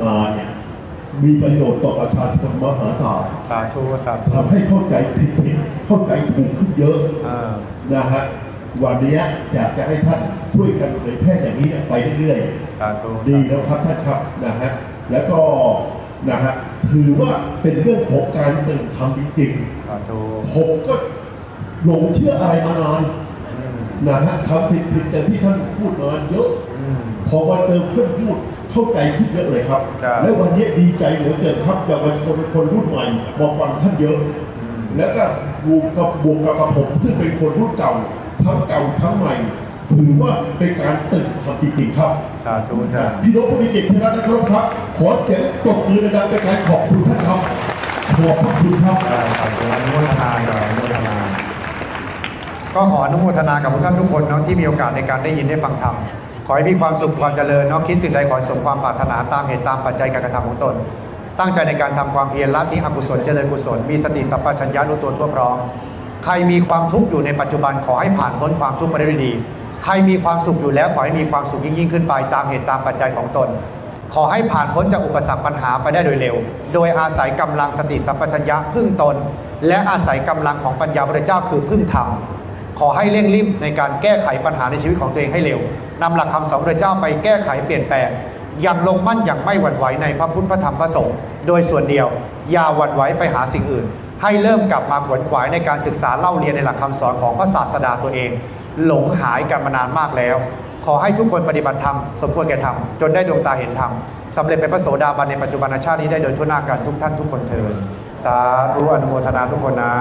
มาเนี่ยมีประโยชน์ต่อประชาชนมหาศาลสาธุสาธุทำให้เข้าใจผิดผิดเข้าใจถูกขึ้นเยอะอ่านะฮะวันนี้อยากจะให้ท่านช่วยกันเผยแพร่อย่างนี้ไปเรื่อยสาธุๆดีแล้วครับท่านครับนะฮะแล้วก็นะฮะถือว่าเป็นเรื่องของการตื่นทำจริงสาธุๆผมก็หลงเชื่ออะไรมานานอืม นะฮะทำผิดผิดแต่ที่ท่านพูดมาเยอะอืมพอมาเจอเพื่อนพูดเข้าใจขึ้นเยอะเลยครับ ครับและวันนี้ดีใจเหลือเกินครับเยาวชนคนรุ่นใหม่มาฟังท่านเยอะอืมแล้วก็บวกกับบวกกับผมซึ่งเป็นคนรุ่นเก่าทั้งเก่าทั้งใหม่ ถือว่าเป็นการตื่นทำจริงๆครับสาธุจ้าพี่น้องผู้มีเกียรติทุกท่านนะครับครับ ขอเสียงตบมือดังๆเป็นการขอบคุณท่านครับขอบพระคุณครับ ได้ขอบ ก็ขออนุโมทนากับทุกท่านทุกคนเนาะที่มีโอกาสในการได้ยินได้ฟังธรรมขอให้มีความสุขความเจริญเนาะคิดสิ่งใดขอสมความปรารถนาตามเหตุตามปัจจัยการกระทำของตน ตั้งใจในการทำความเพียรละทิ้งอกุศลเจริญกุศลมีสติสัพพัญญารู้ตัวทั่วพร้อมใครมีความทุกข์อยู่ในปัจจุบันขอให้ผ่านพ้นความทุกข์ไปได้ดี ใครมีความสุขอยู่แล้วขอให้มีความสุขยิ่งยิ่งขึ้นไปตามเหตุตามปัจจัยของตน ขอให้ผ่านพ้นจากอุปสรรคปัญหาไปได้โดยเร็ว โดยอาศัยกำลังสติสัมปชัญญะพึ่งตน และอาศัยกำลังของปัญญาพระเจ้าคือพึ่งธรรม ขอให้เร่งรีบในการแก้ไขปัญหาในชีวิตของตัวเองให้เร็วนำหลักคำสอนพระเจ้าไปแก้ไขเปลี่ยนแปลงอย่างลงมั่นอย่างไม่หวั่นไหวในพระพุทธพระธรรมพระสงฆ์โดยส่วนเดียว อย่าหวั่นไหวไปหาสิ่งอื่น ให้เริ่มกลับมาขวนขวายในการศึกษาเล่าเรียนในหลักคำสอนของพระศาสดาตัวเอง หลงหายกันมานานมากแล้ว ขอให้ทุกคนปฏิบัติธรรมสมควรแก่ธรรมจนได้ดวงตาเห็นธรรมสำเร็จเป็นพระโสดาบันในปัจจุบันชาตินี้ได้โดยทั่วหน้ากันทุกท่านทุกคนเถิดสาธุอนุโมทนาทุกคนนะ